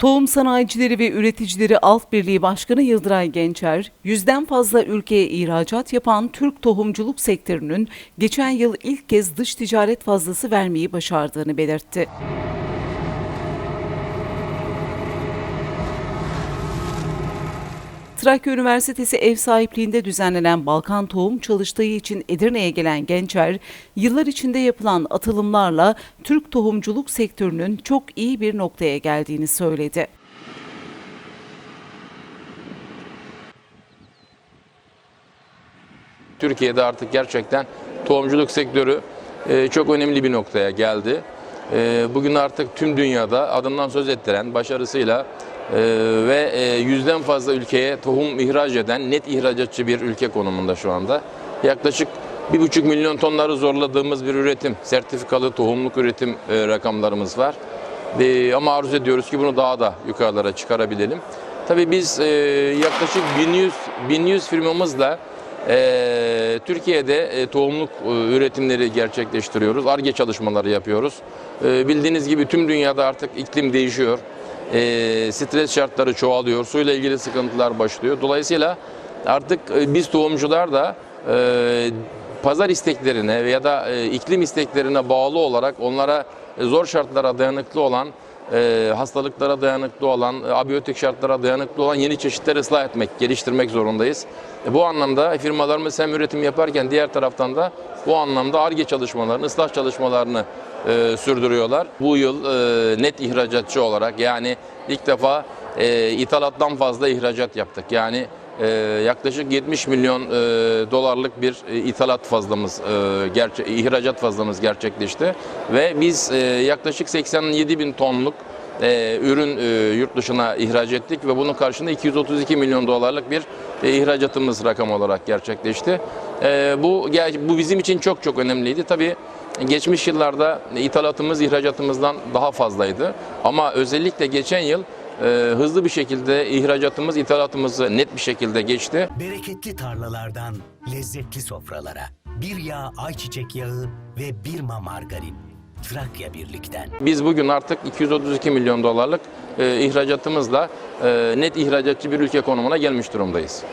Tohum Sanayicileri ve Üreticileri Alt Birliği Başkanı Yıldıray Gençer, yüzden fazla ülkeye ihracat yapan Türk tohumculuk sektörünün geçen yıl ilk kez dış ticaret fazlası vermeyi başardığını belirtti. Trakya Üniversitesi ev sahipliğinde düzenlenen Balkan Tohum Çalıştığı için Edirne'ye gelen Gençer, yıllar içinde yapılan atılımlarla Türk tohumculuk sektörünün çok iyi bir noktaya geldiğini söyledi. Türkiye'de artık gerçekten tohumculuk sektörü e, çok önemli bir noktaya geldi. E, Bugün artık tüm dünyada adından söz ettiren başarısıyla ve e, yüzden fazla ülkeye tohum ihraç eden net ihracatçı bir ülke konumunda şu anda. Yaklaşık 1,5 milyon tonları zorladığımız bir üretim, sertifikalı tohumluk üretim e, rakamlarımız var. E, Ama arzu ediyoruz ki bunu daha da yukarılara çıkarabilelim. Tabii biz e, yaklaşık 1100 1100 firmamızla ee, Türkiye'de tohumluk üretimleri gerçekleştiriyoruz. ARGE çalışmaları yapıyoruz. Ee, bildiğiniz gibi tüm dünyada artık iklim değişiyor. Ee, stres şartları çoğalıyor. Suyla ilgili sıkıntılar başlıyor. Dolayısıyla artık e, biz tohumcular da e, pazar isteklerine veya da e, iklim isteklerine bağlı olarak onlara e, zor şartlara dayanıklı olan e, hastalıklara dayanıklı olan, e, abiyotik şartlara dayanıklı olan yeni çeşitler ıslah etmek, geliştirmek zorundayız. E, bu anlamda firmalarımız hem üretim yaparken diğer taraftan da bu anlamda ARGE çalışmalarını, ıslah çalışmalarını e, sürdürüyorlar. Bu yıl e, net ihracatçı olarak yani ilk defa e, ithalattan fazla ihracat yaptık. Yani e, yaklaşık 70 milyon e, dolarlık bir e, ithalat fazlamız, e, gerçe, ihracat fazlamız gerçekleşti. Ve biz e, yaklaşık 87 bin tonluk e, ürün e, yurt dışına ihraç ettik ve bunun karşılığında 232 milyon dolarlık bir e, ihracatımız rakam olarak gerçekleşti. E, bu bu bizim için çok çok önemliydi. Tabii geçmiş yıllarda ithalatımız ihracatımızdan daha fazlaydı. Ama özellikle geçen yıl e, hızlı bir şekilde ihracatımız ithalatımızı net bir şekilde geçti. Bereketli tarlalardan lezzetli sofralara. Bir yağ ayçiçek yağı ve Birma margarin. Trakya Birlik'ten. Biz bugün artık 232 milyon dolarlık e, ihracatımızla e, net ihracatçı bir ülke konumuna gelmiş durumdayız.